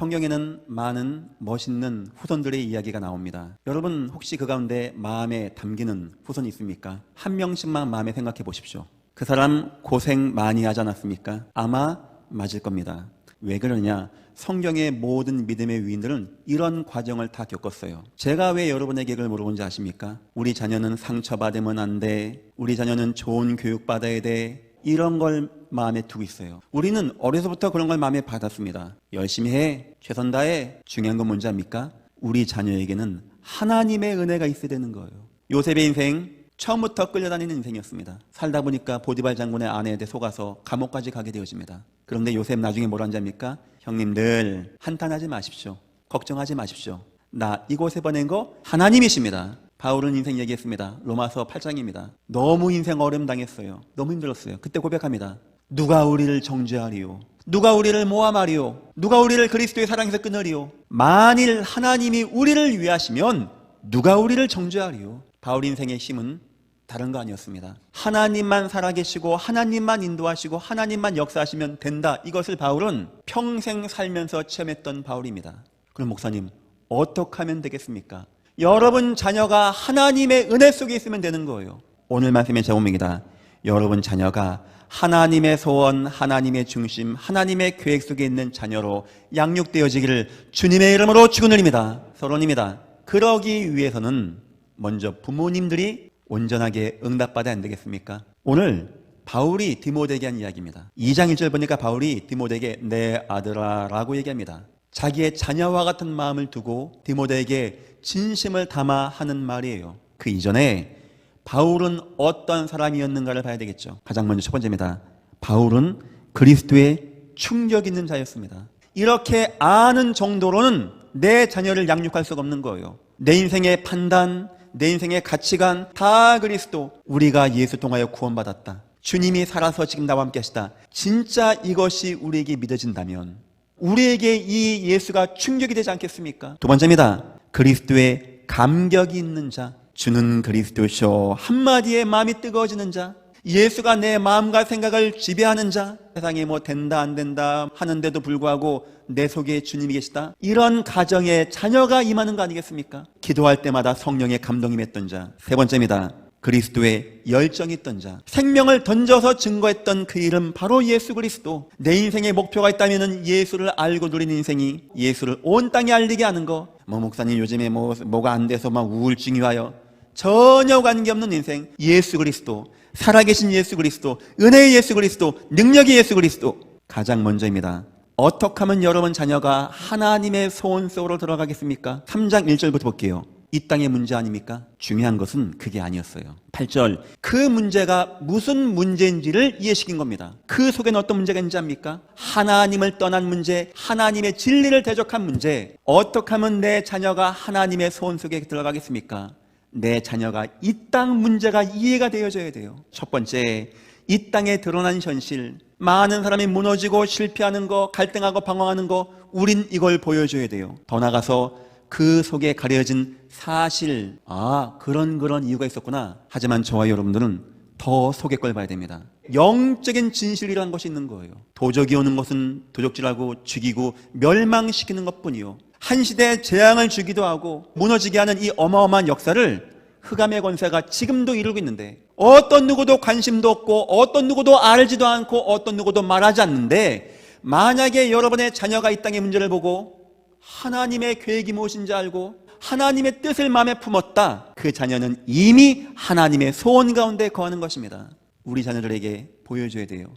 성경에는 많은 멋있는 후손들의 이야기가 나옵니다. 여러분 혹시 그 가운데 마음에 담기는 후손이 있습니까? 한 명씩만 마음에 생각해 보십시오. 그 사람 고생 많이 하지 않았습니까? 아마 맞을 겁니다. 왜 그러냐? 성경의 모든 믿음의 위인들은 이런 과정을 다 겪었어요. 제가 왜 여러분에게 이걸 물어본지 아십니까? 우리 자녀는 상처받으면 안 돼. 우리 자녀는 좋은 교육 받아야 돼. 이런 걸 마음에 두고 있어요. 우리는 어려서부터 그런 걸 마음에 받았습니다. 열심히 해. 최선 다해. 중요한 건 뭔지 압니까? 우리 자녀에게는 하나님의 은혜가 있어야 되는 거예요. 요셉의 인생 처음부터 끌려다니는 인생이었습니다. 살다 보니까 보디발 장군의 아내한테 속아서 감옥까지 가게 되어집니다. 그런데 요셉 나중에 뭐라는지 압니까? 형님들 한탄하지 마십시오. 걱정하지 마십시오. 나 이곳에 보낸 거 하나님이십니다. 바울은 인생 얘기했습니다. 로마서 8장입니다. 너무 인생 어려움 당했어요. 너무 힘들었어요. 그때 고백합니다. 누가 우리를 정죄하리요? 누가 우리를 모함하리요? 누가 우리를 그리스도의 사랑에서 끊으리요? 만일 하나님이 우리를 위하시면 누가 우리를 정죄하리요? 바울 인생의 힘은 다른 거 아니었습니다. 하나님만 살아계시고 하나님만 인도하시고 하나님만 역사하시면 된다. 이것을 바울은 평생 살면서 체험했던 바울입니다. 그럼 목사님 어떻게 하면 되겠습니까? 여러분 자녀가 하나님의 은혜 속에 있으면 되는 거예요. 오늘 말씀의 제목입니다. 여러분 자녀가 하나님의 소원, 하나님의 중심, 하나님의 계획 속에 있는 자녀로 양육되어지기를 주님의 이름으로 축원드립니다. 서론입니다. 그러기 위해서는 먼저 부모님들이 온전하게 응답받아야 안 되겠습니까? 오늘 바울이 디모데에게 한 이야기입니다. 2장 1절 보니까 바울이 디모데에게 내 아들아 라고 얘기합니다. 자기의 자녀와 같은 마음을 두고 디모데에게 진심을 담아 하는 말이에요. 그 이전에 바울은 어떤 사람이었는가를 봐야 되겠죠. 가장 먼저 첫 번째입니다. 바울은 그리스도의 충격 있는 자였습니다. 이렇게 아는 정도로는 내 자녀를 양육할 수가 없는 거예요. 내 인생의 판단, 내 인생의 가치관 다 그리스도. 우리가 예수 통하여 구원받았다. 주님이 살아서 지금 나와 함께 하시다. 진짜 이것이 우리에게 믿어진다면 우리에게 이 예수가 충격이 되지 않겠습니까? 두 번째입니다. 그리스도의 감격이 있는 자. 주는 그리스도쇼. 한마디에 마음이 뜨거워지는 자. 예수가 내 마음과 생각을 지배하는 자. 세상에 뭐 된다 안 된다 하는데도 불구하고 내 속에 주님이 계시다. 이런 가정에 자녀가 임하는 거 아니겠습니까? 기도할 때마다 성령의 감동이 맺던 자. 세 번째입니다. 그리스도의 열정이 있던 자. 생명을 던져서 증거했던 그 이름 바로 예수 그리스도. 내 인생에 목표가 있다면 예수를 알고 누리는 인생이 예수를 온 땅에 알리게 하는 거. 뭐 목사님 요즘에 뭐 뭐가 안 돼서 막 우울증이 와요. 전혀 관계없는 인생. 예수 그리스도. 살아계신 예수 그리스도. 은혜의 예수 그리스도. 능력의 예수 그리스도. 가장 먼저입니다. 어떻게 하면 여러분 자녀가 하나님의 소원 속으로 들어가겠습니까? 3장 1절부터 볼게요. 이 땅의 문제 아닙니까? 중요한 것은 그게 아니었어요. 8절. 그 문제가 무슨 문제인지를 이해시킨 겁니다. 그 속에는 어떤 문제가 있는지 압니까? 하나님을 떠난 문제, 하나님의 진리를 대적한 문제. 어떻게 하면 내 자녀가 하나님의 소원 속에 들어가겠습니까? 내 자녀가 이 땅 문제가 이해가 되어져야 돼요. 첫 번째, 이 땅에 드러난 현실. 많은 사람이 무너지고 실패하는 거, 갈등하고 방황하는 거, 우린 이걸 보여줘야 돼요. 더 나가서 그 속에 가려진 사실, 아, 그런 그런 이유가 있었구나. 하지만 저와 여러분들은 더 속의 걸 봐야 됩니다. 영적인 진실이라는 것이 있는 거예요. 도적이 오는 것은 도적질하고 죽이고 멸망시키는 것 뿐이요. 한 시대에 재앙을 주기도 하고 무너지게 하는 이 어마어마한 역사를 흑암의 권세가 지금도 이루고 있는데 어떤 누구도 관심도 없고 어떤 누구도 알지도 않고 어떤 누구도 말하지 않는데 만약에 여러분의 자녀가 이 땅의 문제를 보고 하나님의 계획이 무엇인지 알고 하나님의 뜻을 마음에 품었다. 그 자녀는 이미 하나님의 소원 가운데 거하는 것입니다. 우리 자녀들에게 보여줘야 돼요.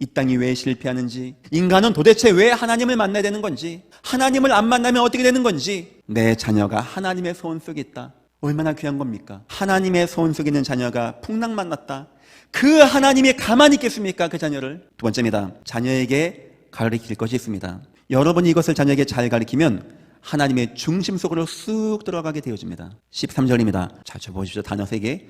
이 땅이 왜 실패하는지, 인간은 도대체 왜 하나님을 만나야 되는 건지, 하나님을 안 만나면 어떻게 되는 건지, 내 자녀가 하나님의 소원 속에 있다. 얼마나 귀한 겁니까? 하나님의 소원 속에 있는 자녀가 풍랑 만났다. 그 하나님이 가만히 있겠습니까? 그 자녀를. 두 번째입니다. 자녀에게 가르칠 것이 있습니다. 여러분이 이것을 자녀에게 잘 가르치면 하나님의 중심 속으로 쑥 들어가게 되어집니다. 13절입니다. 자, 저 보십시오. 단어 세 개.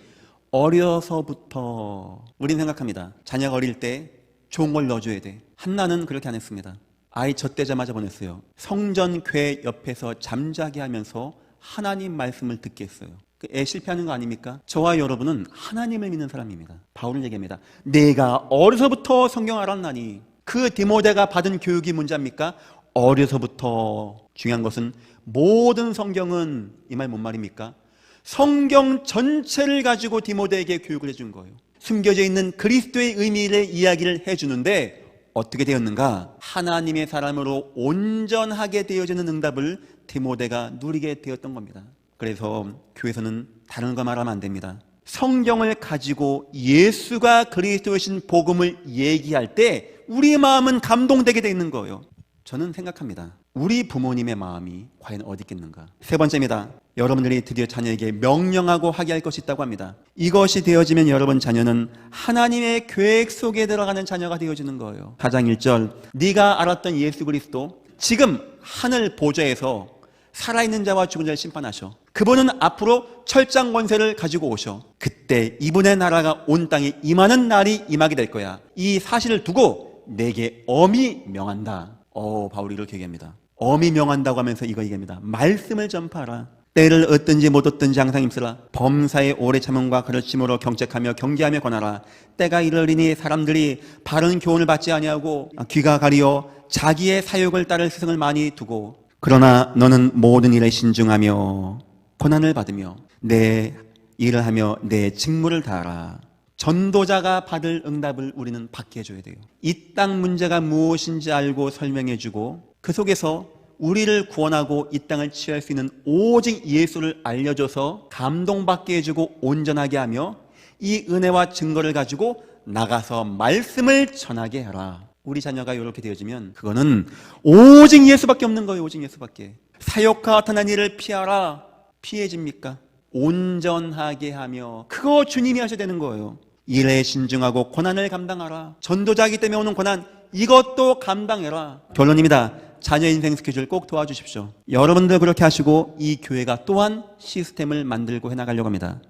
어려서부터 우린 생각합니다. 자녀가 어릴 때 좋은 걸 넣어줘야 돼. 한나는 그렇게 안 했습니다. 아이 젖대자마자 보냈어요. 성전 궤 옆에서 잠자게 하면서 하나님 말씀을 듣게 했어요. 그애 실패하는 거 아닙니까? 저와 여러분은 하나님을 믿는 사람입니다. 바울은 얘기합니다. 내가 어려서부터 성경 알았나니 그 디모데가 받은 교육이 문제입니까? 어려서부터 중요한 것은 모든 성경은 이 말 뭔 말입니까? 성경 전체를 가지고 디모데에게 교육을 해준 거예요. 숨겨져 있는 그리스도의 의미를 이야기를 해주는데 어떻게 되었는가? 하나님의 사람으로 온전하게 되어지는 응답을 디모데가 누리게 되었던 겁니다. 그래서 교회에서는 다른 거 말하면 안 됩니다. 성경을 가지고 예수가 그리스도이신 복음을 얘기할 때 우리 마음은 감동되게 돼 있는 거예요. 저는 생각합니다. 우리 부모님의 마음이 과연 어디 있겠는가? 세 번째입니다. 여러분들이 드디어 자녀에게 명령하고 하게 할 것이 있다고 합니다. 이것이 되어지면 여러분 자녀는 하나님의 계획 속에 들어가는 자녀가 되어지는 거예요. 4장 1절 네가 알았던 예수 그리스도 지금 하늘 보좌에서 살아있는 자와 죽은 자를 심판하셔. 그분은 앞으로 철장 권세를 가지고 오셔. 그때 이분의 나라가 온 땅에 임하는 날이 임하게 될 거야. 이 사실을 두고 내게 엄히 명한다. 어, 바울이 이렇게 얘기합니다. 엄히 명한다고 하면서 이거 얘기합니다. 말씀을 전파하라. 때를 얻든지 못 얻든지 항상 힘쓰라. 범사의 오래 참음과 가르침으로 경책하며 경계하며 권하라. 때가 이르리니 사람들이 바른 교훈을 받지 아니하고 귀가 가리어 자기의 사욕을 따를 스승을 많이 두고 그러나 너는 모든 일에 신중하며 고난을 받으며 내 일을 하며 내 직무를 다하라. 전도자가 받을 응답을 우리는 받게 해줘야 돼요. 이 땅 문제가 무엇인지 알고 설명해주고 그 속에서 우리를 구원하고 이 땅을 취할 수 있는 오직 예수를 알려줘서 감동받게 해주고 온전하게 하며 이 은혜와 증거를 가지고 나가서 말씀을 전하게 하라. 우리 자녀가 이렇게 되어지면 그거는 오직 예수밖에 없는 거예요. 오직 예수밖에. 사욕과 나타난 일을 피하라. 피해집니까? 온전하게 하며 그거 주님이 하셔야 되는 거예요. 일에 신중하고 고난을 감당하라. 전도자이기 때문에 오는 고난 이것도 감당해라. 결론입니다. 자녀 인생 스케줄 꼭 도와주십시오. 여러분들 그렇게 하시고 이 교회가 또한 시스템을 만들고 해나가려고 합니다.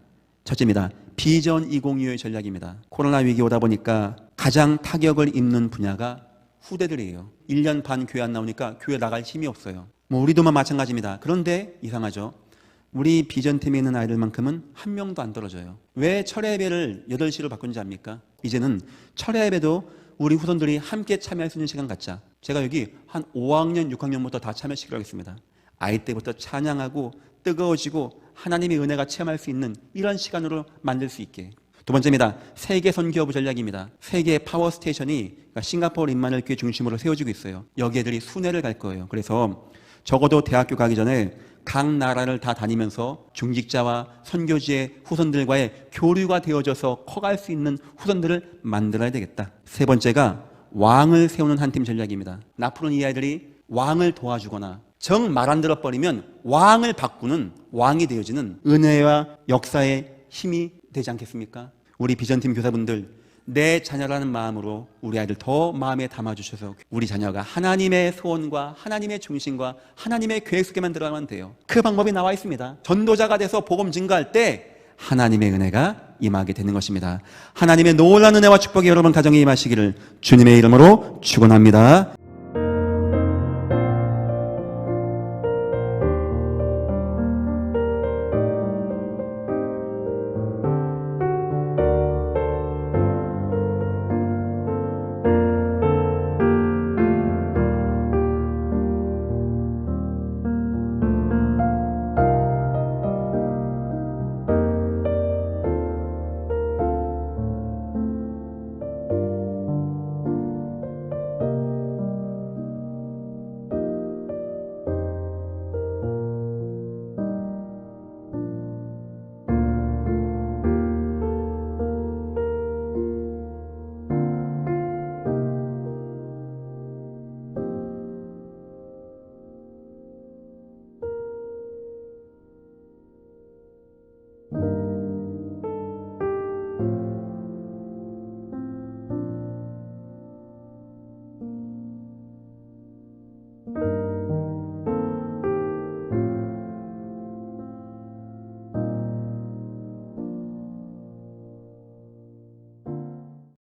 첫째입니다. 비전 2025의 전략입니다. 코로나 위기 오다 보니까 가장 타격을 입는 분야가 후대들이에요. 1년 반 교회 안 나오니까 교회 나갈 힘이 없어요. 뭐 우리도만 마찬가지입니다. 그런데 이상하죠. 우리 비전팀에 있는 아이들만큼은 한 명도 안 떨어져요. 왜 철야 예배를 8시로 바꾼지 압니까? 이제는 철야 예배도 우리 후손들이 함께 참여할 수 있는 시간 갖자. 제가 여기 한 5학년, 6학년부터 다 참여시키려 하겠습니다. 아이 때부터 찬양하고 뜨거워지고 하나님의 은혜가 체험할 수 있는 이런 시간으로 만들 수 있게. 두 번째입니다. 세계 선교부 전략입니다. 세계 파워 스테이션이 그러니까 싱가포르 인마늘 교회 중심으로 세워지고 있어요. 여기 애들이 순회를 갈 거예요. 그래서 적어도 대학교 가기 전에 각 나라를 다 다니면서 중직자와 선교지의 후손들과의 교류가 되어져서 커갈 수 있는 후손들을 만들어야 되겠다. 세 번째가 왕을 세우는 한 팀 전략입니다. 나프로는 이 아이들이 왕을 도와주거나 정 말 안 들어버리면 왕을 바꾸는 왕이 되어지는 은혜와 역사의 힘이 되지 않겠습니까? 우리 비전팀 교사분들 내 자녀라는 마음으로 우리 아이들 더 마음에 담아주셔서 우리 자녀가 하나님의 소원과 하나님의 중심과 하나님의 계획 속에만 들어가면 돼요. 그 방법이 나와 있습니다. 전도자가 돼서 복음 증거할 때 하나님의 은혜가 임하게 되는 것입니다. 하나님의 놀라운 은혜와 축복이 여러분 가정에 임하시기를 주님의 이름으로 축원합니다.